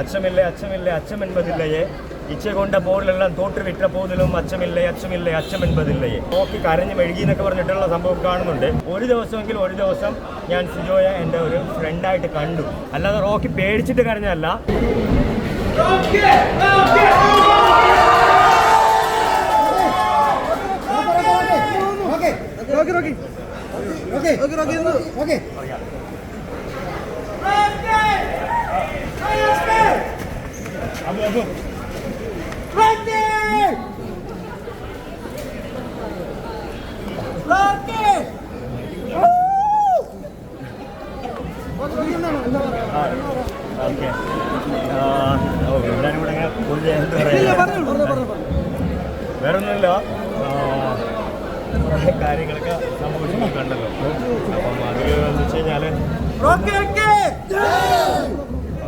அச்சமில்லை அச்சமில்லை அச்சம் என்பதில்லையே ഇച്ഛ കൊണ്ട ബോർഡിലെല്ലാം തോട്ട് വിട്ട പോതിലും അച്ചമില്ലേ അച്ചമില്ലേ അച്ചം என்பதில்லையே നോക്കി കരഞ്ഞ് മെഴുകി എന്നൊക്കെ പറഞ്ഞിട്ടുള്ള സംഭവം കാണുന്നുണ്ട് ഒരു ദിവസമെങ്കിലും ഒരു ദിവസം ഞാൻ സിജോയ എൻ്റെ ഒരു ഫ്രണ്ടായിട്ട് കണ്ടു അല്ലാതെ റോക്കി പേടിച്ചിട്ട് കരഞ്ഞല്ല okay Rocky Rocky okay Rocky Rocky എന്ന് ഓക്കെ ഓക്കെ ഒന്നുമില്ല കുറേ കാര്യങ്ങളൊക്കെ സംഭവിച്ചു കണ്ടല്ലോ അപ്പം അത് എന്ന് വെച്ച് കഴിഞ്ഞാൽ റോക്കി റോക്കി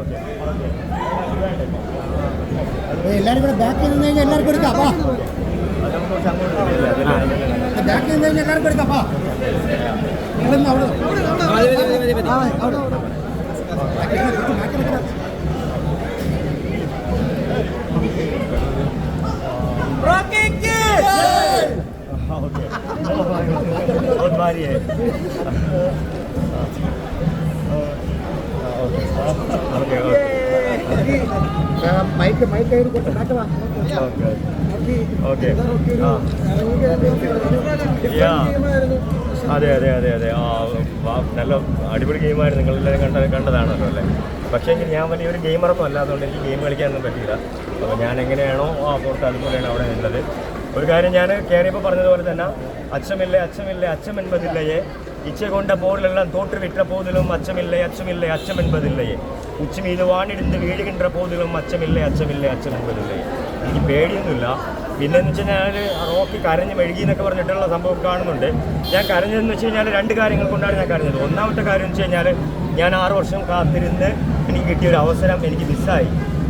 ഓക്കെ എല്ലാവരും കൂടെ ബാക്കിൽ നിന്ന് കഴിഞ്ഞാൽ എല്ലാവർക്കും എടുക്കാം അപ്പാ അത് നമുക്ക് കുറച്ച് അങ്ങോട്ട് തിരിയില്ല. അതല്ലേ, അതല്ലേ. ബാക്കിൽ നിന്ന് കഴിഞ്ഞാൽ എല്ലാവർക്കും എടുക്കാം അപ്പാ നിങ്ങളൊന്ന് അവിടെ ആ, അവിടെ അവിടെ ബാക്കിൽ നിന്ന് കുറച്ച് ബാക്കിൽ നിൽക്കണം. റോക്കിക്ക് हाँ, ओके बहुत भारी है ओके ओके ആ, മൈക്ക് മൈക്ക് അതെ അതെ അതെ അതെ. ആ നല്ല അടിപൊളി ഗെയിമായിരുന്നു നിങ്ങളെല്ലാവരും കണ്ട കണ്ടതാണല്ലോ അല്ലേ? പക്ഷേ എനിക്ക് ഞാൻ വലിയൊരു ഗെയിമറൊന്നും അല്ലാത്തതുകൊണ്ട് എനിക്ക് ഗെയിം കളിക്കാനൊന്നും പറ്റില്ല അപ്പോൾ ഞാൻ എങ്ങനെയാണോ ആ പോർട്ട് അതുപോലെയാണ് അവിടെ നിന്നത്. ഒരു കാര്യം ഞാൻ കയറിയപ്പോൾ പറഞ്ഞതുപോലെ തന്നെ അച്ഛമില്ലേ അച്ഛമില്ലേ അച്ഛം എൺപതില്ലയെ ഇച്ച കൊണ്ട ബോളിലെല്ലാം തോട്ട് വിട്ട പോതിലും അച്ഛമില്ലേ അച്ഛമില്ലേ അച്ഛം എൺപതില്ലയെ ഉച്ച വാണിടുന്ന വീട് കിണ്ടറ അച്ഛമില്ലേ അച്ഛമില്ലേ അച്ഛൻ എനിക്ക് പേടിയൊന്നുമില്ല. പിന്നെ എന്ന് വെച്ച് കഴിഞ്ഞാൽ റോക്കി കരഞ്ഞ് മെഴുകി എന്നൊക്കെ പറഞ്ഞിട്ടുള്ള സംഭവം കാണുന്നുണ്ട്. ഞാൻ കരഞ്ഞതെന്ന് വെച്ച് കഴിഞ്ഞാൽ രണ്ട് കാര്യങ്ങൾ കൊണ്ടാണ് ഞാൻ കരഞ്ഞത്. ഒന്നാമത്തെ കാര്യം എന്ന് വെച്ച് കഴിഞ്ഞാൽ ഞാൻ ആറ് വർഷം കാത്തിരുന്ന് എനിക്ക് കിട്ടിയ ഒരു അവസരം എനിക്ക് മിസ്സായി.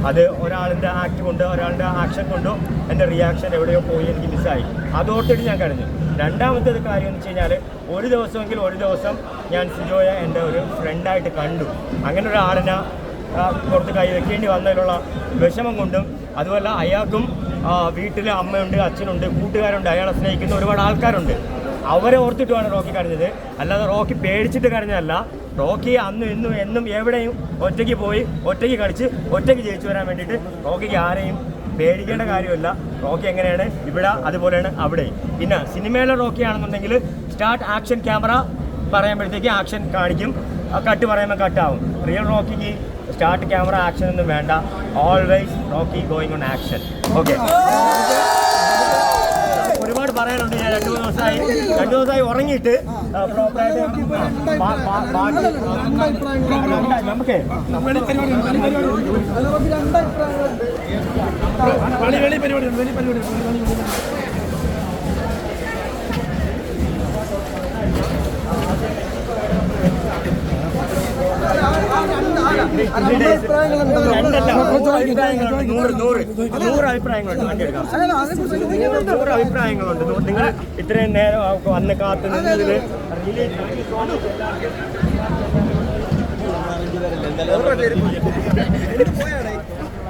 അത് ഒരാളിന്റെ ആക്ട് കൊണ്ടോ ഒരാളുടെ ആക്ഷൻ കൊണ്ടോ എന്റെ റിയാക്ഷൻ എവിടെയോ പോയി എനിക്ക് മിസ്സായി. അതോട്ടിട്ട് ഞാൻ കരഞ്ഞു. രണ്ടാമത്തെ കാര്യം എന്ന് വെച്ച് കഴിഞ്ഞാൽ ഒരു ദിവസമെങ്കിൽ ഒരു ദിവസം ഞാൻ സിജോയെ എന്റെ ഒരു ഫ്രണ്ടായിട്ട് കണ്ടു. അങ്ങനെ ഒരാളിനെ പുറത്ത് കൈ വെക്കേണ്ടി വന്നതിലുള്ള വിഷമം കൊണ്ടും അതുമല്ല അയാൾക്കും വീട്ടിൽ അമ്മയുണ്ട് അച്ഛനുണ്ട് കൂട്ടുകാരുണ്ട് അയാളെ സ്നേഹിക്കുന്ന ഒരുപാട് ആൾക്കാരുണ്ട്. അവരെ ഓർത്തിട്ടുമാണ് റോക്കി കരഞ്ഞത്. അല്ലാതെ റോക്കി പേടിച്ചിട്ട് കരഞ്ഞതല്ല. റോക്കി അന്നും ഇന്നും എന്നും എവിടെയും ഒറ്റയ്ക്ക് പോയി ഒറ്റയ്ക്ക് കളിച്ച് ഒറ്റയ്ക്ക് ജയിച്ചു വരാൻ വേണ്ടിയിട്ട് റോക്കിക്ക് ആരെയും പേടിക്കേണ്ട കാര്യമില്ല. റോക്കി എങ്ങനെയാണ്? ഇവിടെ അതുപോലെയാണ് അവിടെ. പിന്നെ സിനിമയിലെ റോക്കി ആണെന്നുണ്ടെങ്കിൽ സ്റ്റാർട്ട് ആക്ഷൻ ക്യാമറ പറയുമ്പോഴത്തേക്ക് ആക്ഷൻ കാണിക്കും. കട്ട് പറയുമ്പോൾ കട്ടാവും. റിയൽ റോക്കിക്ക് സ്റ്റാർട്ട് ക്യാമറ ആക്ഷൻ ഒന്നും വേണ്ട always Rocky going on action okay ഒരുപാട് പറയാനുണ്ട് ഞാൻ രണ്ടു മൂന്ന് ദിവസമായി രണ്ടു ദിവസമായി ഉറങ്ങിയിട്ട് നമുക്ക് അഭിപ്രായങ്ങളുണ്ട് അഭിപ്രായങ്ങളുണ്ട് നിങ്ങൾ ഇത്രയും നേരം വന്ന് കാത്തു നിന്നതിൽ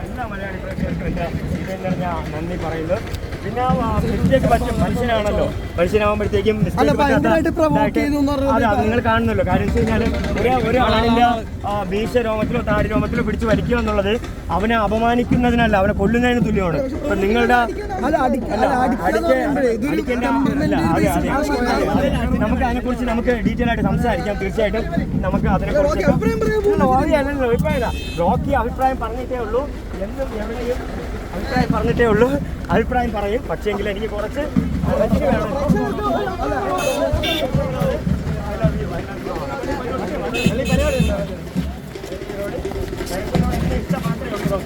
എല്ലാ മലയാളി നന്ദി പറയുന്നു. പിന്നെ മിസ്റ്റേക്ക് പറ്റും മനുഷ്യനാണല്ലോ മനുഷ്യനാകുമ്പോഴത്തേക്കും അതെ, നിങ്ങൾ കാണുന്നല്ലോ. കാര്യം വെച്ച് കഴിഞ്ഞാൽ ഒരു ആ, രോമത്തിലോ താടി രോമത്തിലോ പിടിച്ച് വലിക്കുക എന്നുള്ളത് അവനെ അപമാനിക്കുന്നതിനല്ല അവനെ കൊല്ലുന്നതിന് തുല്യമാണ്. അപ്പൊ നിങ്ങളുടെ നമുക്ക് അതിനെക്കുറിച്ച് നമുക്ക് ഡീറ്റെയിൽ ആയിട്ട് സംസാരിക്കാം. തീർച്ചയായിട്ടും നമുക്ക് അതിനെക്കുറിച്ച് റോക്കി അഭിപ്രായം പറഞ്ഞിട്ടേ ഉള്ളൂ. എന്നും എവിടെയും അഭിപ്രായം പറഞ്ഞിട്ടേ ഉള്ളൂ. അഭിപ്രായം പറയും. പക്ഷേങ്കിൽ എനിക്ക് കുറച്ച് ഇഷ്ടം മാത്രമേ ഉള്ളൂ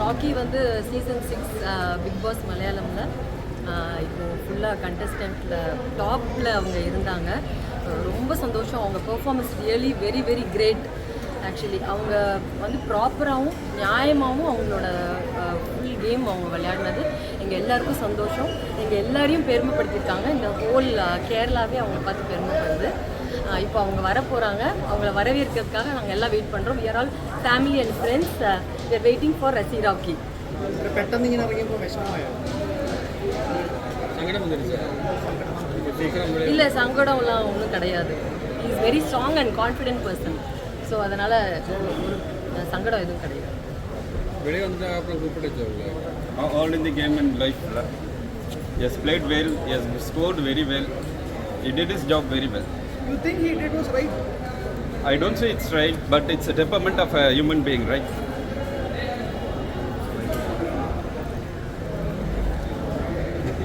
ராக்கி வந்து சீசன் சிக்ஸ் பிக் பாஸ் மலையாளமில். இப்போ ஃபுல்லாக கண்டஸ்டண்ட்டில் டாப்பில் அவங்க இருந்தாங்க. ரொம்ப சந்தோஷம். அவங்க performance really very very great actually அவங்க வந்து ப்ராப்பராகவும் நியாயமாகவும் அவங்களோட ஃபுல் கேம் அவங்க விளையாடினது. எங்கள் எல்லாருக்கும் சந்தோஷம். எங்கள் எல்லாரையும் பெருமைப்படுத்தியிருக்காங்க. இந்த ஹோல் கேரளாவே அவங்க பார்த்து பெருமைப்படுது. இப்போ அவங்க வர போகிறாங்க அவங்கள வரவேற்கிறதுக்காக நாங்கள் எல்லாம் வெயிட் பண்ணுறோம் we are all family and friends we are waiting for ரசி ராக்கி പെട്ടെന്ന് ഇങ്ങനെ ഇറങ്ങിയപ്പോൾ വിഷമമായോ இல்லை சங்கடம்லாம் ஒன்றும் கிடையாது is very strong and confident person so அதனால் சங்கடம் எதுவும் கிடையாது வெளியே வந்துட்டு அப்புறம் கூப்பிட்டு all in the game and life. He has played well, he has scored You think he did was right? I don't say it's right, but it's a temperament of a human being, right?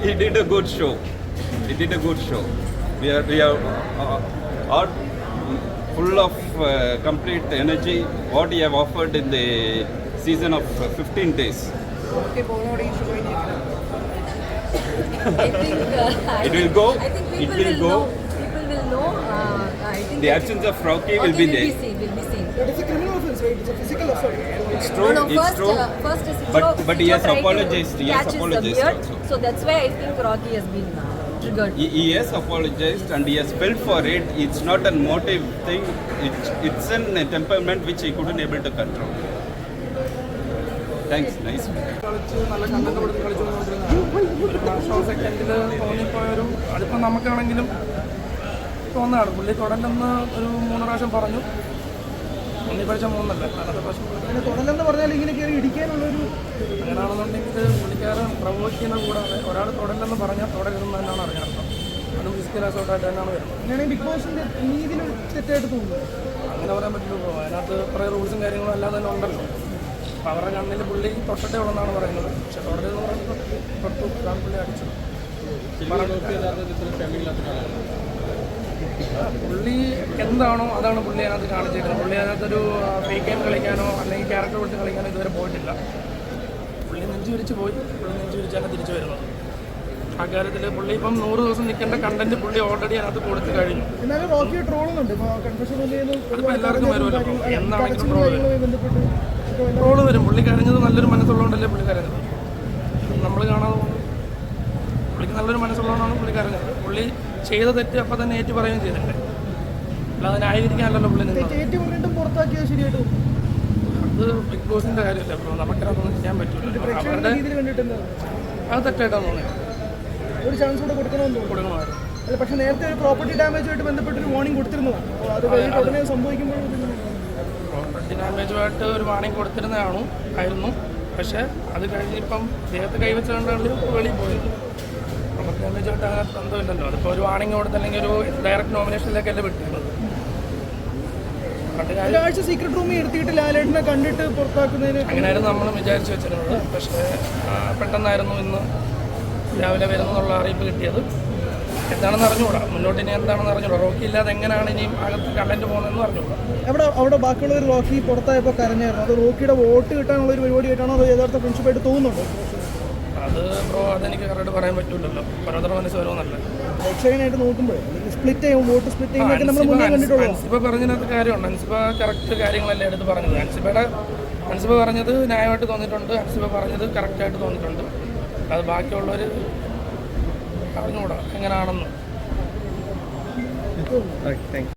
He did a good show. He did a good show. We are, we are uh, all full of uh, complete energy. What he have offered in the season of 15 days. i think it will go. I it will, will go know. People will know. Uh, I think The absence of Rocky will Okay, be there. seen. Will be seen. It is a criminal offense, right? It's a physical assault. It's true. no, no, it's first, true. Uh, first is But- Sitro- but he Sitro has tried to apologized. He has catch his apologized beard. also. So that's why I think Rocky has been uh, triggered. He, he has apologized and he has felt for it. It's not a motive thing. It, it's an, a temperament which he couldn't able to control. Thanks. Nice. കളിച്ച് നല്ല content കൊടുത്ത് കളിച്ചു കൊണ്ടിരുന്നതാണ് ഒരു last of സെക്കൻഡിൽ തോന്നിപ്പോയൊരു അതിപ്പോൾ നമുക്കാണെങ്കിലും തോന്നാണ് പുള്ളി തുടരുന്നെന്ന് ഒരു മൂന്ന് പ്രാവശ്യം പറഞ്ഞു. ഒന്നി പ്രാവശ്യം മൂന്നല്ല? അല്ലാത്ത പ്രാവശ്യം അങ്ങനെ പറഞ്ഞാൽ ഇങ്ങനെ കയറി ഇടിക്കാനുള്ളൊരു അങ്ങനെയാണെന്നുണ്ടെങ്കിൽ പുള്ളിക്കാരൻ പ്രവോക്ക് ചെയ്യുന്ന കൂടാതെ ഒരാൾ തുടരില്ലെന്ന് പറഞ്ഞാൽ തുടരുന്നത് തന്നെയാണ് അറിയാറുള്ളത് അതും ഫിസിക്കൽ അസോട്ടായിട്ട് തന്നെയാണ് വരുന്നത്. അങ്ങനെയാണെങ്കിൽ ബിഗ് ബോസിന്റെ നീതിയിൽ തെറ്റായിട്ട് തോന്നുന്നു. അങ്ങനെ പറയാൻ പറ്റില്ല അതിനകത്ത് കുറേ റൂൾസും കാര്യങ്ങളും എല്ലാം തന്നെ ഉണ്ടല്ലോ. അപ്പോൾ അവരുടെ കണ്ണിൽ പുള്ളി തൊട്ടട്ടേ ഉള്ളെന്നാണ് പറയുന്നത്. പക്ഷെ തുടരുന്ന പറയുന്നത് തൊട്ടു. പുള്ളി അടിച്ചത്. പുള്ളി എന്താണോ അതാണ് പുള്ളി അതിനകത്ത് കാണിച്ചിരിക്കുന്നത് പുള്ളി അതിനകത്തൊരു ഫേക്ക് ഗെയിം കളിക്കാനോ അല്ലെങ്കിൽ ക്യാരക്ടർ വിട്ട് കളിക്കാനോ ഇതുവരെ പോയിട്ടില്ല. പുള്ളി നെഞ്ചു വിരിച്ച് പോയി. പുള്ളി നെഞ്ചു വിരിച്ചാണ് തിരിച്ചു വരുന്നത് ആ കാര്യത്തിൽ പുള്ളി ഇപ്പം നൂറ് ദിവസം നിൽക്കേണ്ട കണ്ടന്റ് പുള്ളി ഓൾറെഡി അതിനകത്ത് കൊടുത്തു കഴിഞ്ഞു. അതിപ്പോൾ എല്ലാവർക്കും വരുമല്ലോ. എന്താണെങ്കിലും വരും. ട്രോൾ വരും. പുള്ളി കരഞ്ഞത് നല്ലൊരു മനസ്സുള്ളതുകൊണ്ടല്ലേ പുള്ളി കരഞ്ഞത്? നമ്മൾ കാണാതെ പോകുന്നു പുള്ളിക്ക് നല്ലൊരു മനസ്സുള്ളതുകൊണ്ടാണ് പുള്ളി കരഞ്ഞത്. പുള്ളി ചെയ്ത തെറ്റ് അപ്പം തന്നെ ഏറ്റു പറയുകയും ചെയ്തിട്ടുണ്ട്. അല്ലാതെ ന്യായീകരിക്കാനല്ലല്ലോ പുള്ളി അത് ബിഗ് ബോസിന്റെ കാര്യമല്ല. ബ്രോ നമുക്കതൊന്നും ചെയ്യാൻ പറ്റില്ല അത് തെറ്റായിട്ടാണ് തോന്നിയത്. ഒരു ചാൻസ് കൂടെ കൊടുക്കണമെന്ന് കൊടുക്കണമായിരുന്നു. അല്ല പക്ഷെ നേരത്തെ ഒരു പ്രോപ്പർട്ടി ഡാമേജുമായിട്ട് ബന്ധപ്പെട്ട് ഒരു വാർണിംഗ് കൊടുത്തിരുന്നതാണ് അപ്പോൾ അത് കഴിഞ്ഞിട്ട് ഉടനെ സംഭവിക്കുമ്പോൾ പ്രോപ്പർട്ടി ഡാമേജുമായിട്ട് ഒരു വാണിംഗ് കൊടുത്തിരുന്നതാണോ ആയിരുന്നു. പക്ഷേ അത് കഴിഞ്ഞിപ്പം ദേഹത്ത് കൈവച്ചുകൊണ്ടാണ് വെളിയിൽ പോയത്. ഡാമേജുമായിട്ട് അങ്ങനെ ബന്ധമില്ലല്ലോ അതിപ്പോൾ ഒരു വാണിംഗ് കൊടുത്തല്ലെങ്കിൽ ഒരു ഡയറക്റ്റ് നോമിനേഷനിലേക്കല്ലേ വിട്ടിരുന്നത് ഒരാഴ്ച സീക്രട്ട് റൂമിൽ എടുത്തിട്ട് ലാലേട്ടനെ കണ്ടിട്ട് പുറത്താക്കുന്നതിന് അങ്ങനെയായിരുന്നു നമ്മൾ വിചാരിച്ചു വെച്ചിരുന്നത്. പക്ഷേ പെട്ടെന്നായിരുന്നു ഇന്ന് രാവിലെ വരുമെന്നുള്ള അറിയിപ്പ് കിട്ടിയത്. എന്താണെന്ന് അറിഞ്ഞുകൂടാ? മുന്നോട്ട് ഇനി എന്താണെന്ന് അറിഞ്ഞുകൂടാ? റോക്കി ഇല്ലാതെ എങ്ങനെയാണ് ഇനിയും അകത്ത് കണ്ടന്റ് പോകുന്നതെന്ന് അറിഞ്ഞുകൂടാ? അവിടെ അവിടെ ബാക്കിയുള്ളവർ റോക്കി പുറത്തായപ്പോൾ കരഞ്ഞായിരുന്നു. അത് റോക്കിയുടെ വോട്ട് കിട്ടാനുള്ള ഒരു പരിപാടി ആയിട്ടാണോ അത് യഥാർത്ഥ ഫ്രണ്ട്ഷിപ്പായിട്ട് തോന്നുന്നുണ്ടോ? അത് ബ്രോ അതെനിക്ക് കറക്റ്റ് പറയാൻ പറ്റില്ലല്ലോ ഓരോരുത്തർ മനസ്സ് ഓരോന്നല്ല രക്ഷകനായിട്ട് നോക്കുമ്പോൾ സ്പ്ലിറ്റ് ചെയ്യും വോട്ട് സ്പ്ലിറ്റ് ചെയ്യുന്നതൊക്കെ നമ്മൾ മുന്നേ കണ്ടിട്ടുള്ളൂ അൻസിബ പറഞ്ഞതിനകത്ത് കാര്യമുണ്ട്. അൻസിബ കറക്റ്റ് കാര്യങ്ങളല്ലേ എടുത്ത് പറഞ്ഞത്. അൻസിബയുടെ അൻസിബ പറഞ്ഞത് ന്യായമായിട്ട് തോന്നിയിട്ടുണ്ട്. അൻസിബ പറഞ്ഞത് കറക്റ്റായിട്ട് തോന്നിയിട്ടുണ്ട്. അത് ബാക്കിയുള്ളവർ അറിഞ്ഞുകൂടാ എങ്ങനെയാണെന്ന്